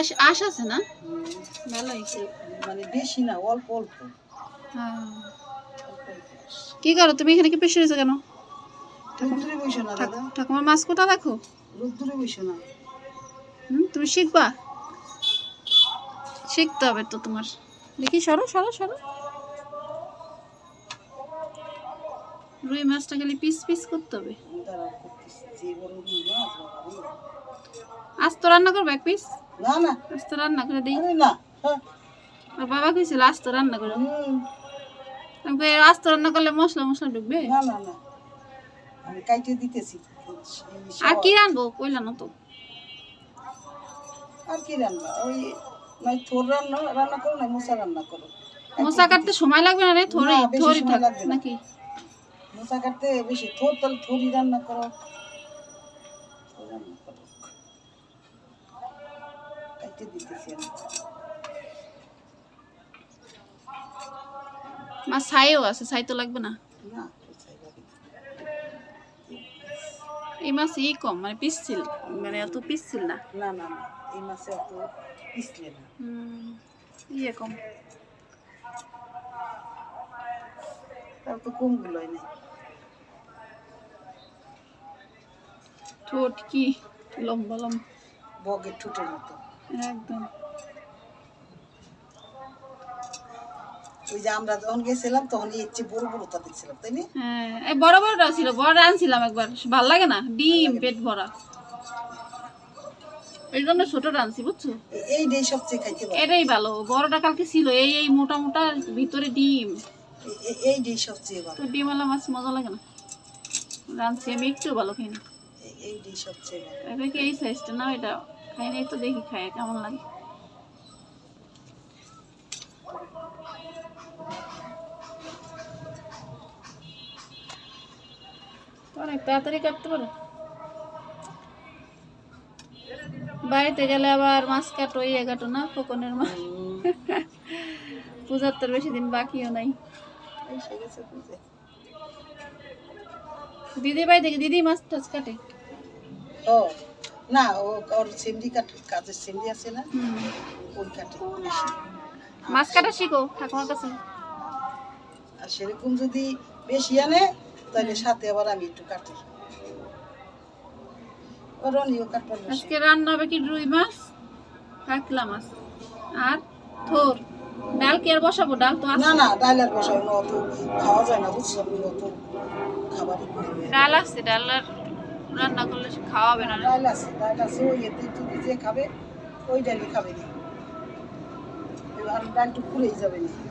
আশ আশ আছে না? ভালো হয়েছে মানে বেশি না অল্প অল্প। হ্যাঁ। কি করো তুমি এখানে কি পেশে রয়েছো কেন? রোদ্দুরে বসো না দাদা। ঠাকুমার মাছ কোটা রাখো রোদ্দুরে বসো না। হুম তুমি শিখবা? শিখতে হবে তো তোমার। দেখি সরো সরো সরো। রুই মাছটা খালি পিস পিস করতে হবে। আমি দাঁড়াও করতেছি যে বড় রুই মাছ বাবা রে। আজ তো রান্না করবে এক পিস না না। আজ রান্না করে দিই। না হ্যাঁ। আর বাবা কইছিল আজ তো রান্না করে। হুম, আমি কই, আজ রান্না করলে মশলা মশলা ঢুকবে? না না না। আমি কাইটে দিতেছি। আর কি রানবো কইলা না তো। আর কি রান্না? ওই নয় থোর রান্না রান্না করো না মোসা রান্না করো। মশলা কাটতে সময় লাগবে না রে থরি থাক নাকি? মোসা কাটতে বেশি থোর তাহলে থরি রান্না করো। দিতেছি মাছ ছাইও আছে ছাই তো লাগবে না? এই মাছ এই কম মানে পিসছিল মানে এত পিসছিল না। না না না এই মাসে অত পিছলে না। হুম, ইয়ে কম। তার তো কমগুলোই নেই। ঠোঁট কি? লম্বা লম্বা। বগের ঠোঁটের মতো। একদম। ওই যে আমরা যখন গেছিলাম তখন এর বড় বড়টা দেখছিলাম তাই না? হ্যাঁ এই বড় বড়টা ছিল বড় আনছিলাম একবার। ভালো লাগে না? ডিম পেট ভরা। এই জন্য ছোটটা আনছি বুঝছ? এ- এইটাই সবচেয়ে খাইতে ভালো। এটাই ভালো। বড়টা কালকে ছিল এই এই মোটা মোটা ভিতরে ডিম। এইটাই সবচেয়ে ভালো। তো ডিমওয়ালা মাছ মজা লাগে না। রাঁধছি আমি একটু ভালো খাই না। এ- এইটাই সবচেয়ে ভালো এটা কি এই সাইজটা না এটা খাই নাই তো দেখি খাই কেমন লাগে? অনেক তাড়াতাড়ি কাটতে পারো? বাড়িতে গেলে আবার মাছ কাটো ইয়ে কাটো না ফোকনের মাছ? পূজার তোর বেশি দিন বাকিও নাই। দিদি ভাই দেখি দিদি মাছ টাছ কাটে? ও না ও ওর সেমরি কাট কাজের সেমরি আছে না? ওই কাটে মাছ কাটা শিখো ঠাকুমার কাছে। আর সেরকম যদি বেশি আনে তাহলে সাথে আবার আমি একটু কাটি। ওর অনিও কাটবার আজকে রান্না হবে কি রুই মাছ কাতলা মাছ আর থোর। ডাল কি আর বসাবো? ডাল তো আছে। না না ডাইলার বসাই না অত খাওয়া যায় না বুঝছ? অত খাবারই ডাল আছে ডাল আর রান্না করলে খাওয়াবে না। ডাল আছে ডাল আছে, ওই এতে যদি যে খাবে, ওই ডালই খাবে না। ডালটু পুড়েই যাবে না।